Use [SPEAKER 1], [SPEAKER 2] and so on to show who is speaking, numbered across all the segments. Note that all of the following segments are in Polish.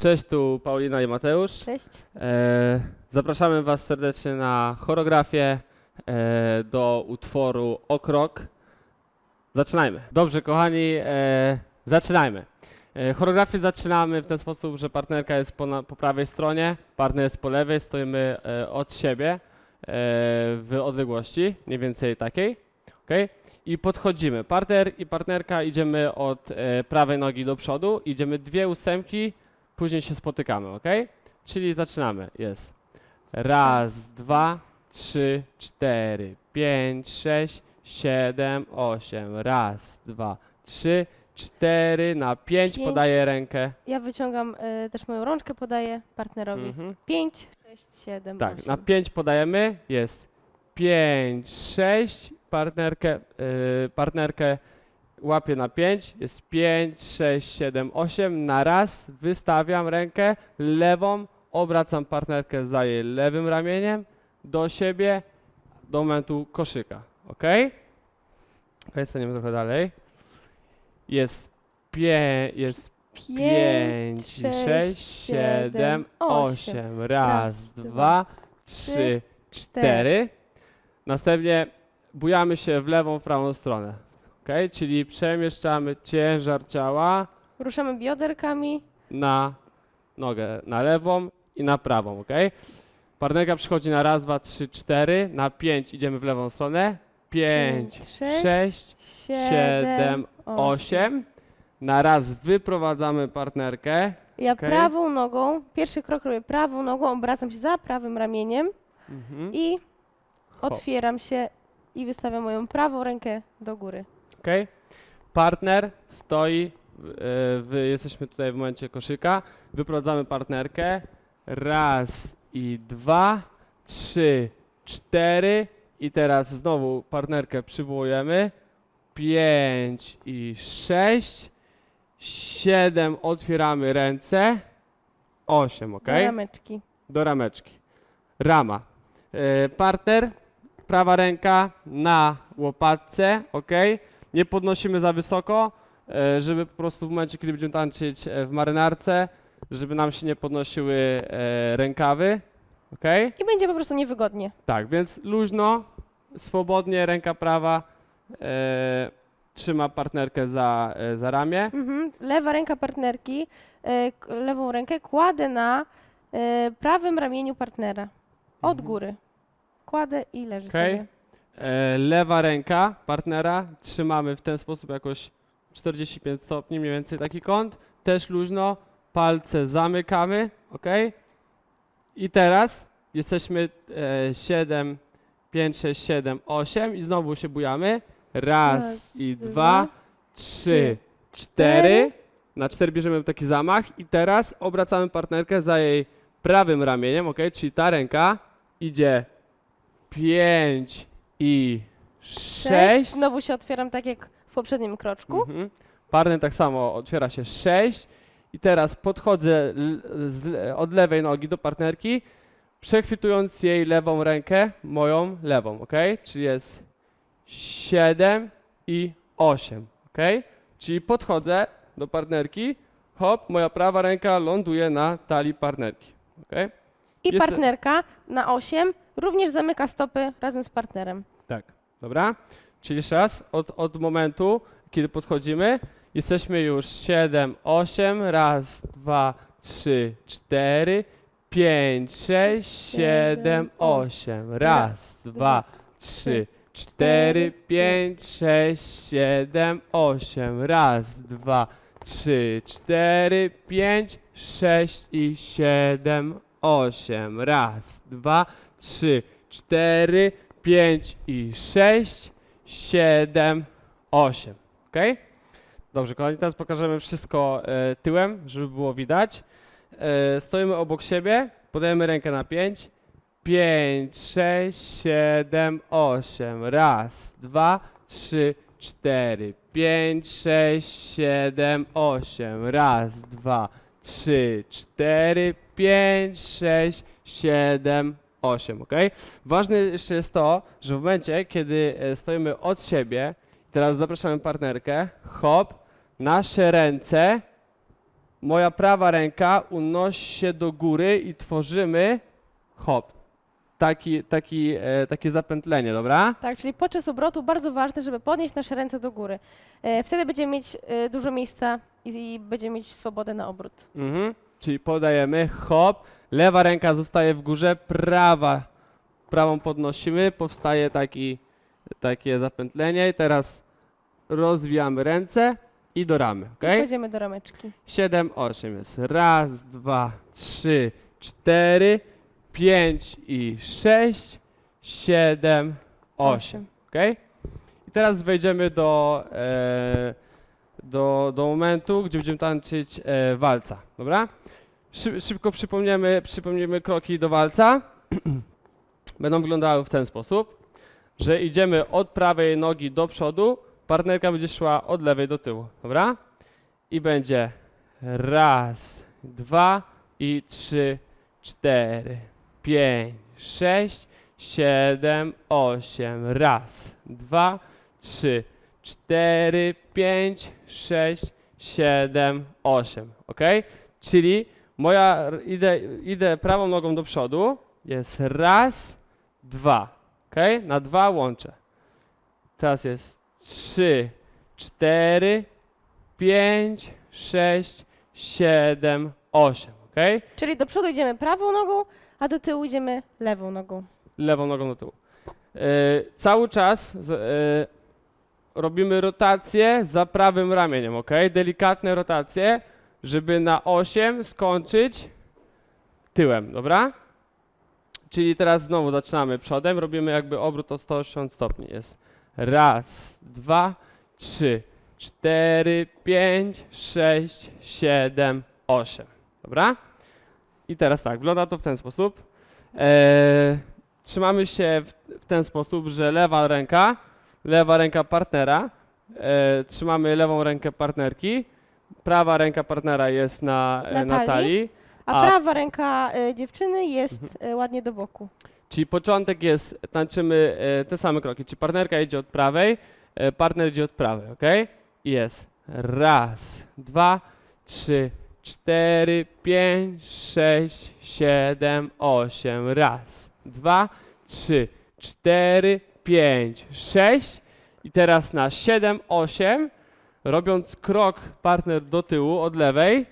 [SPEAKER 1] Cześć, tu Paulina i Mateusz.
[SPEAKER 2] Cześć.
[SPEAKER 1] E, zapraszamy Was serdecznie na choreografię e, do utworu Okrok. Zaczynajmy. Dobrze, kochani, e, zaczynajmy. E, choreografię zaczynamy w ten sposób, że partnerka jest po, na, po prawej stronie, partner jest po lewej, stoimy e, od siebie e, w odległości, mniej więcej takiej. Okay? I podchodzimy. Partner i partnerka idziemy od e, prawej nogi do przodu, idziemy dwie ósemki, później się spotykamy, ok? Czyli zaczynamy. Jest raz, dwa, trzy, cztery, pięć, sześć, siedem, osiem. Raz, dwa, trzy, cztery, na pięć
[SPEAKER 2] Pięć.
[SPEAKER 1] podaję rękę.
[SPEAKER 2] Ja wyciągam y, też moją rączkę, podaję partnerowi.
[SPEAKER 1] Mhm.
[SPEAKER 2] 5, 6, 7,
[SPEAKER 1] Tak,
[SPEAKER 2] 8.
[SPEAKER 1] na pięć podajemy. Jest pięć, sześć, partnerkę, yy, partnerkę łapię na pięć. Jest pięć, sześć, siedem, osiem. Na raz wystawiam rękę lewą, obracam partnerkę za jej lewym ramieniem do siebie do momentu koszyka. Ok? Ok, staniemy trochę dalej. Jest pię, jest 5, 6, 7, 8. Raz, dwa, trzy, cztery. Następnie bujamy się w lewą, w prawą stronę. Czyli przemieszczamy ciężar ciała
[SPEAKER 2] Ruszamy bioderkami.
[SPEAKER 1] na nogę, na lewą i na prawą. Ok? Partnerka przychodzi na raz, dwa, trzy, cztery. Na pięć idziemy w lewą stronę. Pięć,
[SPEAKER 2] sześć,
[SPEAKER 1] sześć, siedem, osiem. Na raz wyprowadzamy partnerkę.
[SPEAKER 2] Ja
[SPEAKER 1] Okej.
[SPEAKER 2] prawą nogą, pierwszy krok robię prawą nogą, obracam się za prawym ramieniem
[SPEAKER 1] Mhm.
[SPEAKER 2] i otwieram się i wystawiam moją prawą rękę do góry.
[SPEAKER 1] Ok? Partner stoi, e, wy jesteśmy tutaj w momencie koszyka, wyprowadzamy partnerkę, raz i dwa, trzy, cztery i teraz znowu partnerkę przywołujemy, pięć i sześć, siedem, otwieramy ręce, osiem, ok?
[SPEAKER 2] Do rameczki.
[SPEAKER 1] do rameczki. Rama. E, partner, prawa ręka na łopatce, ok? Nie podnosimy za wysoko, e, żeby po prostu w momencie, kiedy będziemy tańczyć e, w marynarce, żeby nam się nie podnosiły e, rękawy, ok?
[SPEAKER 2] I będzie po prostu niewygodnie.
[SPEAKER 1] Tak, więc luźno, swobodnie, ręka prawa e, trzyma partnerkę za, za ramię.
[SPEAKER 2] Mhm. Lewa ręka partnerki, e, k- lewą rękę kładę na e, prawym ramieniu partnera. Od
[SPEAKER 1] Mhm.
[SPEAKER 2] góry. Kładę i leży
[SPEAKER 1] Okej.
[SPEAKER 2] sobie.
[SPEAKER 1] E, lewa ręka partnera trzymamy w ten sposób jakoś 45 stopni, mniej więcej taki kąt. Też luźno, palce zamykamy, ok? I teraz jesteśmy e, 7, 5, 6, 7, 8 i znowu się bujamy. Raz,
[SPEAKER 2] Raz,
[SPEAKER 1] i
[SPEAKER 2] dwa,
[SPEAKER 1] dwa, trzy, cztery. Na cztery bierzemy taki zamach i teraz obracamy partnerkę za jej prawym ramieniem, ok? Czyli ta ręka idzie 5 i 6.
[SPEAKER 2] Znowu się otwieram tak jak w poprzednim kroczku.
[SPEAKER 1] Mhm. Partner tak samo otwiera się 6 i teraz podchodzę z, od lewej nogi do partnerki, przechwytując jej lewą rękę, moją lewą, ok? Czyli jest 7 i 8, ok? Czyli podchodzę do partnerki, hop, moja prawa ręka ląduje na talii partnerki, ok?
[SPEAKER 2] I
[SPEAKER 1] Jest-
[SPEAKER 2] partnerka na 8 również zamyka stopy razem z partnerem.
[SPEAKER 1] Tak, dobra? Czyli jeszcze raz, od, od momentu, kiedy podchodzimy, jesteśmy już 7, 8, raz, dwa, trzy, cztery, pięć, sześć, siedem, osiem, raz, dwa, trzy, cztery, pięć, sześć, siedem, osiem, raz, dwa, trzy, cztery, pięć, sześć i siedem, osiem, raz, dwa, trzy, cztery, 5 i 6, 7, 8. Ok? Dobrze, kochani, teraz pokażemy wszystko e, tyłem, żeby było widać. E, stoimy obok siebie, podajemy rękę na 5. 5, 6, 7, 8. Raz, dwa, trzy, cztery. 5, 6, 7, 8. Raz, dwa, trzy, cztery, 5, 6, 7, 8. Ok? Ważne jeszcze jest to, że w momencie, kiedy e, stoimy od siebie, teraz zapraszamy partnerkę, hop, nasze ręce moja prawa ręka unosi się do góry i tworzymy hop. Taki, taki, e, takie zapętlenie, dobra?
[SPEAKER 2] Tak, czyli podczas obrotu bardzo ważne, żeby podnieść nasze ręce do góry. E, wtedy będziemy mieć e, dużo miejsca i, i będziemy mieć swobodę na obrót.
[SPEAKER 1] Mhm. Czyli podajemy hop, lewa ręka zostaje w górze, prawa, prawą podnosimy, powstaje taki, takie zapętlenie i teraz rozwijamy ręce i do ramy, ok?
[SPEAKER 2] I do rameczki.
[SPEAKER 1] 7, 8 jest. Raz, dwa, trzy, cztery, pięć i sześć, siedem, osiem. Ok? I teraz wejdziemy do, e, do, do momentu, gdzie będziemy tańczyć e, walca. Dobra? Szy, szybko przypomniemy, przypomnimy kroki do walca. Będą wyglądały w ten sposób, że idziemy od prawej nogi do przodu, partnerka będzie szła od lewej do tyłu. Dobra? I będzie raz, dwa i trzy, cztery, pięć, sześć, siedem, osiem. Raz, dwa, trzy, cztery, pięć, sześć, siedem, osiem. Ok? Czyli moja, idę, idę prawą nogą do przodu, jest raz, dwa. Ok? Na dwa łączę. Teraz jest trzy, cztery, 5, 6, 7, 8. Ok?
[SPEAKER 2] Czyli do przodu idziemy prawą nogą, a do tyłu idziemy lewą nogą.
[SPEAKER 1] Lewą nogą do tyłu. E, cały czas z, e, robimy rotację za prawym ramieniem. Ok? Delikatne rotacje, żeby na 8 skończyć tyłem. Dobra? Czyli teraz znowu zaczynamy przodem, robimy jakby obrót o 180 stopni. Jest raz, dwa, trzy, cztery, pięć, sześć, siedem, osiem. Dobra? I teraz tak, wygląda to w ten sposób. Eee, trzymamy się w, w ten sposób, że lewa ręka, lewa ręka partnera, e, trzymamy lewą rękę partnerki, prawa ręka partnera jest na, e,
[SPEAKER 2] Na
[SPEAKER 1] na
[SPEAKER 2] talii.
[SPEAKER 1] talii,
[SPEAKER 2] A,
[SPEAKER 1] A-
[SPEAKER 2] prawa ręka e, dziewczyny jest e, ładnie do boku.
[SPEAKER 1] Czyli początek jest, tańczymy e, te same kroki. Czy partnerka idzie od prawej, e, partner idzie od prawej, ok? I jest raz, dwa, trzy, cztery, pięć, sześć, siedem, osiem. Raz, dwa, trzy, cztery, pięć, sześć. I teraz na siedem, osiem, robiąc krok partner do tyłu od lewej,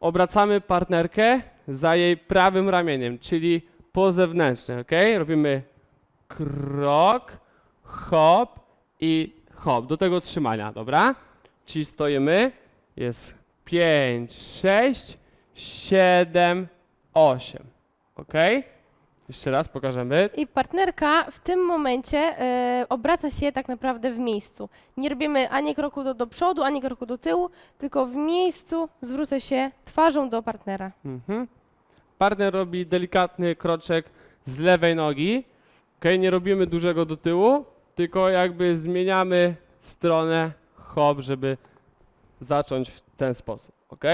[SPEAKER 1] obracamy partnerkę za jej prawym ramieniem, czyli po zewnętrznej, ok? Robimy krok, hop i hop. Do tego trzymania, dobra? Czyli stoimy, jest 5, 6, 7, 8, ok? Jeszcze raz pokażemy.
[SPEAKER 2] I partnerka w tym momencie e, obraca się tak naprawdę w miejscu. Nie robimy ani kroku do, do przodu, ani kroku do tyłu, tylko w miejscu zwrócę się twarzą do partnera.
[SPEAKER 1] Mhm. Partner robi delikatny kroczek z lewej nogi. Okay? Nie robimy dużego do tyłu, tylko jakby zmieniamy stronę hop, żeby zacząć w ten sposób. ok?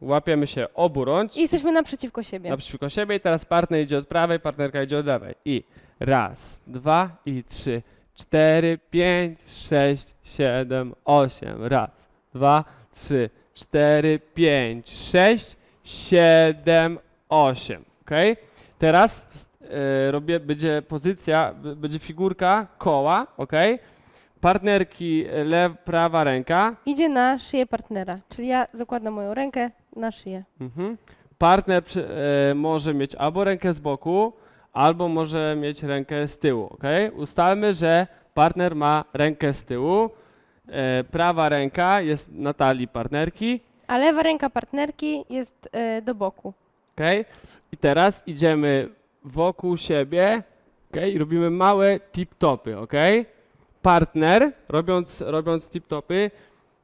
[SPEAKER 1] Łapiemy się obu rącz
[SPEAKER 2] I jesteśmy naprzeciwko siebie.
[SPEAKER 1] naprzeciwko siebie i teraz partner idzie od prawej, partnerka idzie od lewej. I raz, dwa i trzy, cztery, pięć, sześć, siedem, osiem. Raz, dwa, trzy, cztery, pięć, sześć, siedem, osiem. Ok? Teraz e, robię, będzie pozycja, będzie figurka koła, ok? Partnerki e, lew, prawa ręka,
[SPEAKER 2] Idzie na szyję partnera, czyli ja zakładam moją rękę na szyję.
[SPEAKER 1] Mhm. Partner przy, e, może mieć albo rękę z boku, albo może mieć rękę z tyłu. ok? Ustalmy, że partner ma rękę z tyłu. E, prawa ręka jest na talii partnerki.
[SPEAKER 2] A lewa ręka partnerki jest e, do boku.
[SPEAKER 1] ok? I teraz idziemy wokół siebie ok? i robimy małe tip-topy. ok? Partner, robiąc, robiąc tip-topy,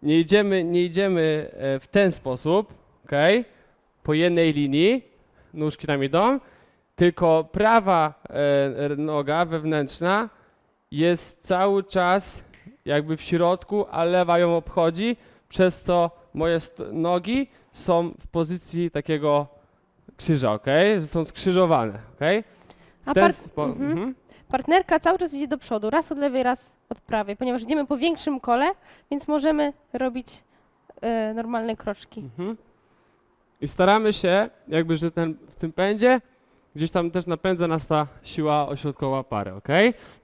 [SPEAKER 1] nie idziemy, nie idziemy e, w ten sposób, ok? po jednej linii, nóżki nam idą, tylko prawa e, noga wewnętrzna jest cały czas jakby w środku, a lewa ją obchodzi, przez co moje nogi są w pozycji takiego krzyża, ok? Że są skrzyżowane, ok?
[SPEAKER 2] A
[SPEAKER 1] spo-
[SPEAKER 2] mhm.
[SPEAKER 1] mhm.
[SPEAKER 2] partnerka cały czas idzie do przodu, raz od lewej, raz od prawej, ponieważ idziemy po większym kole, więc możemy robić e, normalne kroczki.
[SPEAKER 1] Mhm. I staramy się, jakby, że ten, w tym pędzie gdzieś tam też napędza nas ta siła ośrodkowa pary, ok?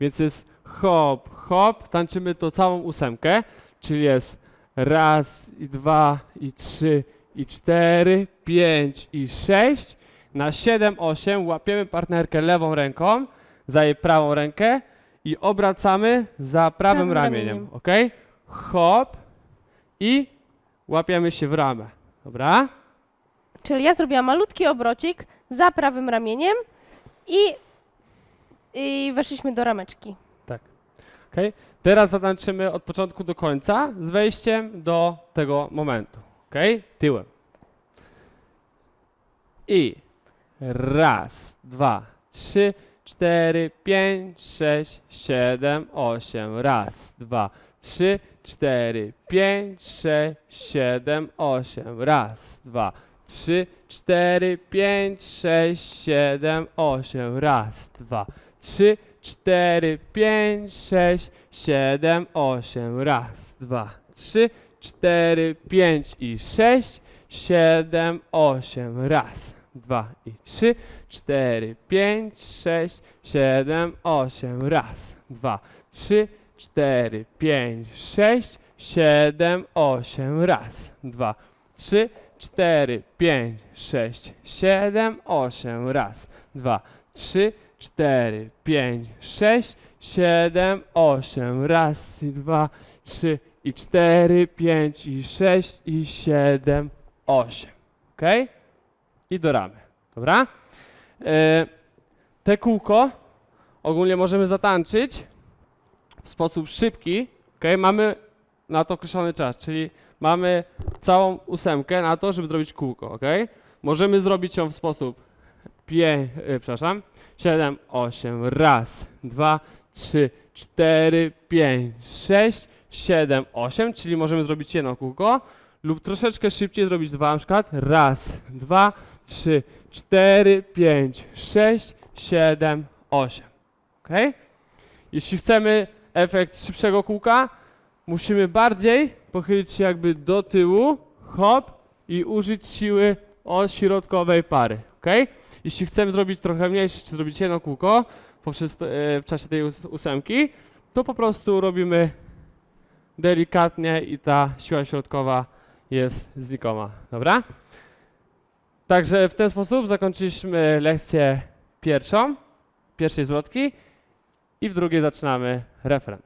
[SPEAKER 1] Więc jest hop, hop, tańczymy to całą ósemkę, czyli jest raz, i dwa, i trzy, i cztery, pięć, i sześć. Na siedem, osiem łapiemy partnerkę lewą ręką za jej prawą rękę i obracamy za prawym
[SPEAKER 2] Prawym
[SPEAKER 1] ramieniem,
[SPEAKER 2] ramieniem.
[SPEAKER 1] ok? Hop i łapiemy się w ramę, dobra?
[SPEAKER 2] Czyli ja zrobiłam malutki obrocik za prawym ramieniem i, i weszliśmy do rameczki.
[SPEAKER 1] Okay? Teraz zatańczymy od początku do końca z wejściem do tego momentu. Okay? Tyłem. I raz, dwa, trzy, cztery, pięć, sześć, siedem, osiem. Raz, dwa, trzy, cztery, pięć, sześć, siedem, osiem. Raz, dwa, trzy, cztery, pięć, sześć, siedem, osiem. Raz, dwa, trzy, cztery, pięć, sześć, siedem, osiem. Raz, dwa, trzy, cztery, pięć i sześć, siedem, osiem. Raz, dwa i trzy, cztery, pięć, sześć, siedem, osiem. Raz, dwa, trzy, cztery, pięć, sześć, siedem, osiem. Raz, dwa, trzy, cztery, pięć, sześć, siedem, osiem. Raz, dwa, trzy, cztery, pięć, sześć, siedem, osiem. Raz i dwa, trzy i cztery, pięć i sześć i siedem, osiem. Ok? I do ramy. Dobra? E, te kółko ogólnie możemy zatańczyć w sposób szybki. Ok? Mamy na to określony czas, czyli mamy całą ósemkę na to, żeby zrobić kółko. Ok? Możemy zrobić ją w sposób pie, e, przepraszam, 7, 8, raz, dwa, trzy, cztery, pięć, sześć, siedem, osiem, czyli możemy zrobić jedno kółko lub troszeczkę szybciej zrobić dwa, na przykład raz, dwa, trzy, cztery, pięć, sześć, siedem, osiem. Ok? Jeśli chcemy efekt szybszego kółka, musimy bardziej pochylić się jakby do tyłu, hop i użyć siły od środkowej pary. Ok? Jeśli chcemy zrobić trochę mniejsze, czy zrobić jedno kółko poprzez, e, w czasie tej ós- ósemki, to po prostu robimy delikatnie i ta siła środkowa jest znikoma. Dobra? Także w ten sposób zakończyliśmy lekcję pierwszą, pierwszej zwrotki i w drugiej zaczynamy refren.